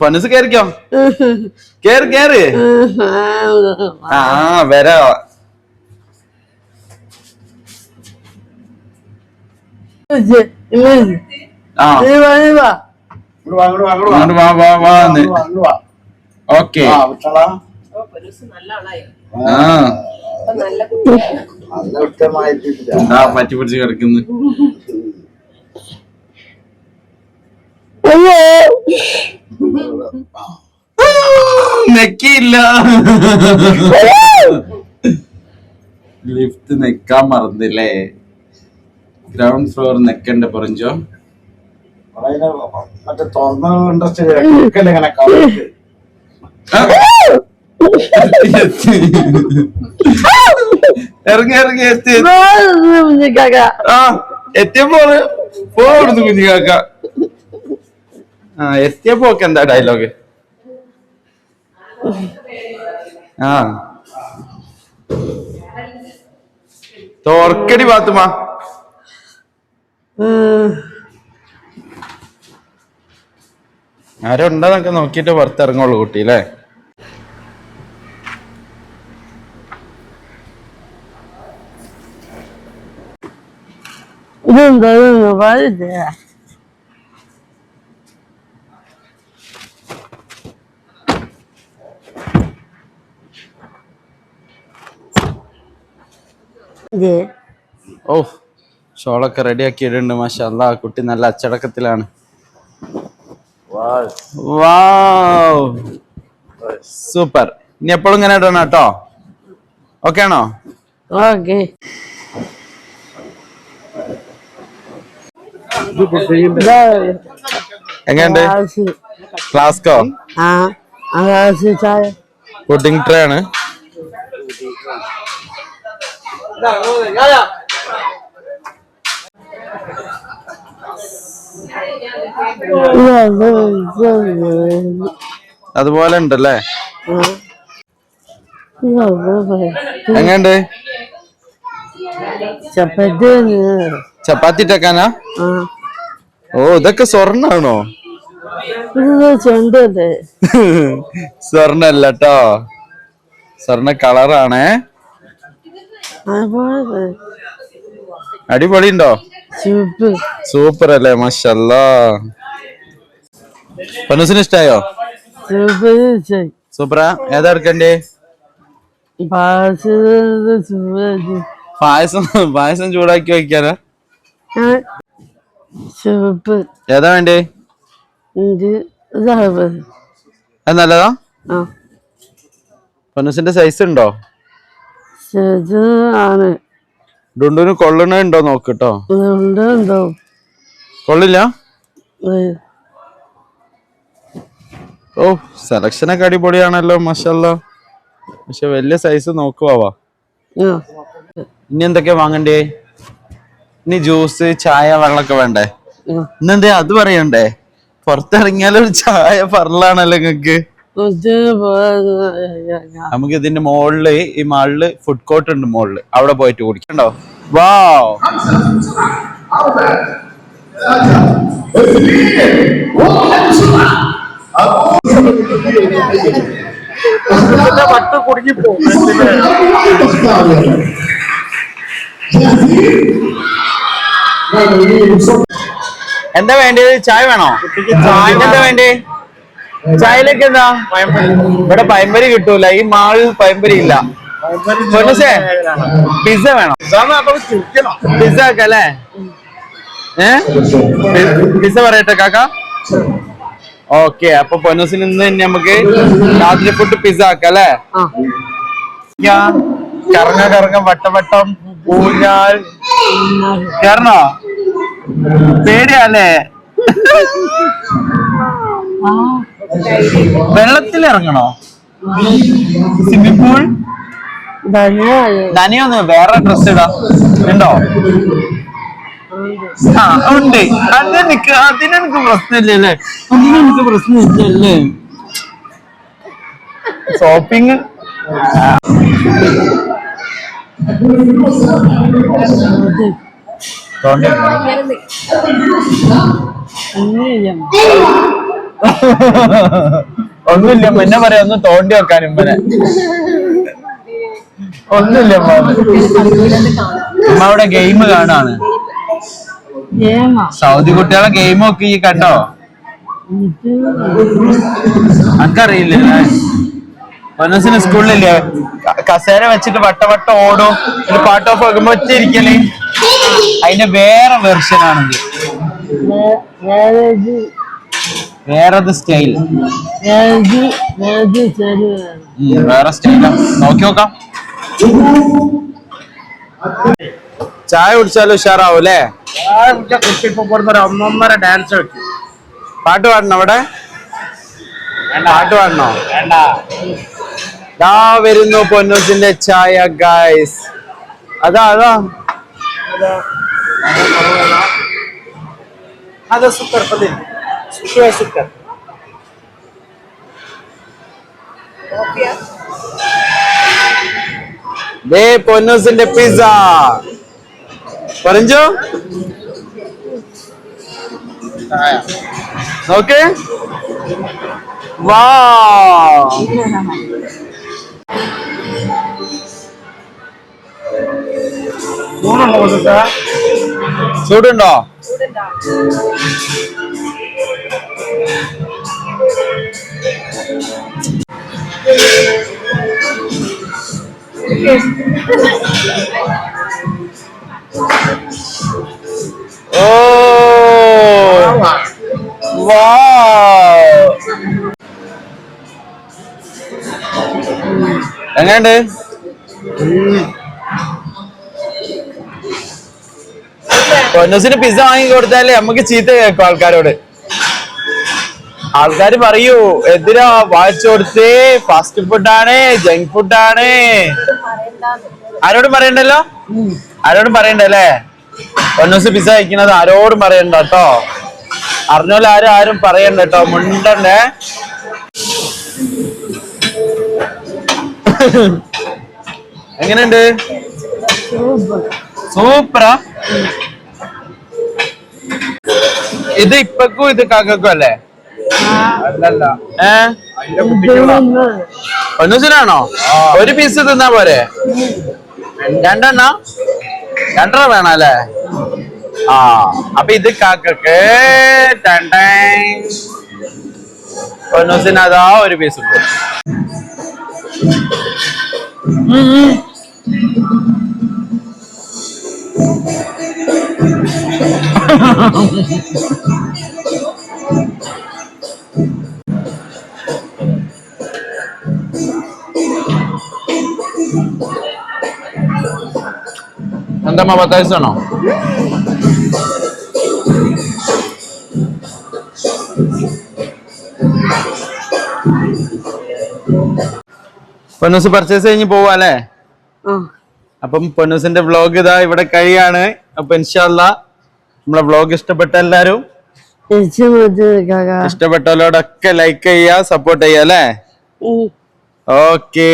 പനസ് കേറിക്കോ? കേറ് കേറ്. ആ വരാ. ഓക്കെ. പറ്റി പിടിച്ച് കിടക്കുന്നു അയ്യോ. നെക്കിയില്ല. ലിഫ്റ്റ് നെക്കാൻ മറന്നില്ലേ? ഗ്രൗണ്ട് ഫ്ലോർ നെക്കണ്ട പറഞ്ഞോ മറ്റേ ഇൻട്രസ്റ്റ് ഇങ്ങനെ ഇറങ്ങി ഇറങ്ങി എത്തി എത്തിയപ്പോ പോടുന്നു കുഞ്ഞു കാക്ക ഒക്കെ എന്താ ഡയലോഗ് ആ. തോർക്കടി പാത്തുമാ ആരുണ്ടെന്നൊക്കെ നോക്കിയിട്ട് പുറത്തിറങ്ങുള്ളൂ കുട്ടി അല്ലേ? ഇതെന്താ? ഇത്. ഓ ഷോളൊക്കെ റെഡിയാക്കി ഇടുന്നുണ്ട് മാഷാ അല്ലാ കുട്ടി നല്ല അച്ചടക്കത്തിലാണ്. സൂപ്പർ. ഇനി എപ്പോഴും ഇങ്ങനെ ഇടണം കേട്ടോ? ഓക്കെ ആണോ? ഓക്കെ. എങ്ങനെയുണ്ട്? ഫ്ലാസ്കോ ആ ആകാശ ചായ. പുഡിംഗ് ട്രേ ആണ്. അതുപോലെ ഉണ്ടല്ലേ? എങ്ങനെയുണ്ട്? ചപ്പത്തി ചപ്പാത്തി ഇട്ടേക്കാനാ? ഓ ഇതൊക്കെ സ്വർണാണോ? സ്വർണല്ല കേട്ടോ സ്വർണ കളറാണേ. അടിപൊളി ഉണ്ടോ സൂപ്പർ. അല്ലേ മഷല്ല. പനൂസിന് ഇഷ്ടായോ? സൂപ്പറ. ഏതാ എടുക്കണ്ടേ? പായസം പായസം ചൂടാക്കി വെക്കാനാ? ചുപ്പ് ഏതാ വേണ്ടേ? നല്ലതാ? പനൂസിന്റെ സൈസ് ഉണ്ടോ? ചെറുത് ആണ് ഡുണ്ടുന് കൊള്ളണുണ്ടോ നോക്കിട്ടോ? ഉണ്ടോ കൊള്ളില്ല? ഓ സെലക്ഷനൊക്കെ അടിപൊളിയാണല്ലോ മഷല്ല. പക്ഷെ വലിയ സൈസ് നോക്കുവാ ഇനി എന്തൊക്കെയാ വാങ്ങണ്ടേ? ഇനി ജ്യൂസ് ചായ വെള്ളമൊക്കെ വേണ്ടേ? ഇന്നെന്തേ അത് പറയണ്ടേ? പുറത്തിറങ്ങിയാലൊരു ചായ പറലാണല്ലോ നിങ്ങക്ക് നമുക്ക് ഇതിന്റെ മുകളിൽ ഈ മാളിൽ ഫുഡ് കോർട്ട് ഉണ്ട് മുകളിൽ അവിടെ പോയിട്ട് കുടിക്കണ്ടോ? വാവ് പട്ട് കുടുങ്ങി പോകും എന്താ വേണ്ടത് ചായ വേണോ? ചായ എന്താ വേണ്ടേ ചായയിലേക്ക് എന്താ? ഇവിടെ പയമ്പരി കിട്ടൂല. ഈ മാളിൽ പയമ്പരി ഇല്ല. പിസ വേണം. പിസ ഒക്കെ അല്ലേ? ഏ? പിസ പറയട്ടെ കാക്ക? ഓക്കെ അപ്പൊ പൊന്നൂസിന് ഇന്ന് തന്നെ നമുക്ക് രാത്രി ഫുഡ് പിസ ആക്കാം അല്ലേ? ഞാൻ കറങ്ങ കറങ്ങ വട്ടവട്ടം ഊഞ്ഞാൽ. കേറണോ? പേടിയല്ലേ വെള്ളത്തിൽ ഇറങ്ങണോ സ്വിമ്മിംഗ് പൂൾ ധനിയൊന്ന് വേറെ ഡ്രസ് ഇടാ. ഉണ്ടോ? ആ ഉണ്ട്. അതെനിക്ക് അതിനെനിക്ക് പ്രശ്നമില്ലല്ലേ അതിനെനിക്ക് പ്രശ്നമില്ലല്ലേ ഷോപ്പിംഗ് ഒന്നുമില്ല എന്നെ പറയാ ഒന്ന് തോണ്ടി വെക്കാൻ ഇമ്മനെ ഒന്നുമില്ല ഉമ്മ. അവിടെ ഗെയിം കാണാണ് സൗദി കുട്ടികളെ ഗെയിം ഒക്കെ ഈ കണ്ടോ? അനക്കറിയില്ലേ മനസ്സിന് സ്കൂളിലില്ലേ? കസേര വെച്ചിട്ട് വട്ട വട്ട ഓടും. ഒരു പാട്ട് ഓഫ് വെക്കുമ്പോ അതിന്റെ വേറെ വെർഷൻ ആണിത് വേറത് സ്റ്റൈൽ. വേറെ സ്റ്റൈലാ നോക്കി നോക്കാം. ചായ കുടിച്ചാലും ഉഷാറാവൂലേ അല്ലേ? ഒന്നൊന്നര ഡാൻസ് വെക്കും പാട്ട് പാടണോ അവിടെ? പാട്ട് പാടണോ? ദാ വരുന്നു പൊന്നൂസിന്റെ ചായ ഗായ്സ് അതാ അതാ. അതാ. സൂപ്പർ പതില്ല ശുക്ര ശുക്ര ദേ പൊന്നൂസിന്റെ പിസ്സ പറഞ്ഞോ ഓക്കെ വാ. മൂന്നുണ്ടോ സാർ ചൂടുണ്ടോ ഓ വാ എങ്ങനെയുണ്ട് പൊന്നൂസിന് പിസ്സ വാങ്ങി കൊടുത്താലേ നമുക്ക് ചീത്ത കേൾക്കും ആൾക്കാരോട്. ആൾക്കാര് പറയൂ എന്തിനാ വായിച്ചു കൊടുത്തേ? ഫാസ്റ്റ് ഫുഡാണ് ജങ്ക് ഫുഡാണ് ആരോടും പറയണ്ടല്ലോ? ആരോടും പറയണ്ടല്ലേ? പൊന്നൂസ് പിസ്സ കഴിക്കുന്നത് ആരോടും പറയണ്ട കേട്ടോ. അറിഞ്ഞോലെ ആരും ആരും പറയണ്ട കേട്ടോ. മുണ്ടണ്ടേ? എങ്ങനെയുണ്ട്? സൂപ്പറാ. ഇത് ഇപ്പക്കും ഇത് കാക്കും അല്ലേ ഏ? ഒന്നുസിനാണോ ഒരു പീസ് തിന്നാ പോരെ? രണ്ടെണ്ണ? രണ്ടര വേണം അല്ലേ? ആ അപ്പൊ ഇത് കാക്കക്ക്. ഒന്നൂസിന് അതാ ഒരു പീസ് എന്തമ്മ പത്തായിസാണോ പൊന്നൂസ് പർച്ചേസ് കഴിഞ്ഞ് പോവാ അല്ലേ? അപ്പം പൊന്നൂസിന്റെ വ്ലോഗ് ഇതാ ഇവിടെ കഴിയാണ്. അപ്പൊ ഇൻഷാല്ല നമ്മളെ വ്ലോഗ് ഇഷ്ടപ്പെട്ട എല്ലാരും? ഇഷ്ടപ്പെട്ടവരോടൊക്കെ ലൈക്ക് ചെയ്യാ സപ്പോർട്ട് ചെയ്യാ അല്ലേ? ഓക്കേ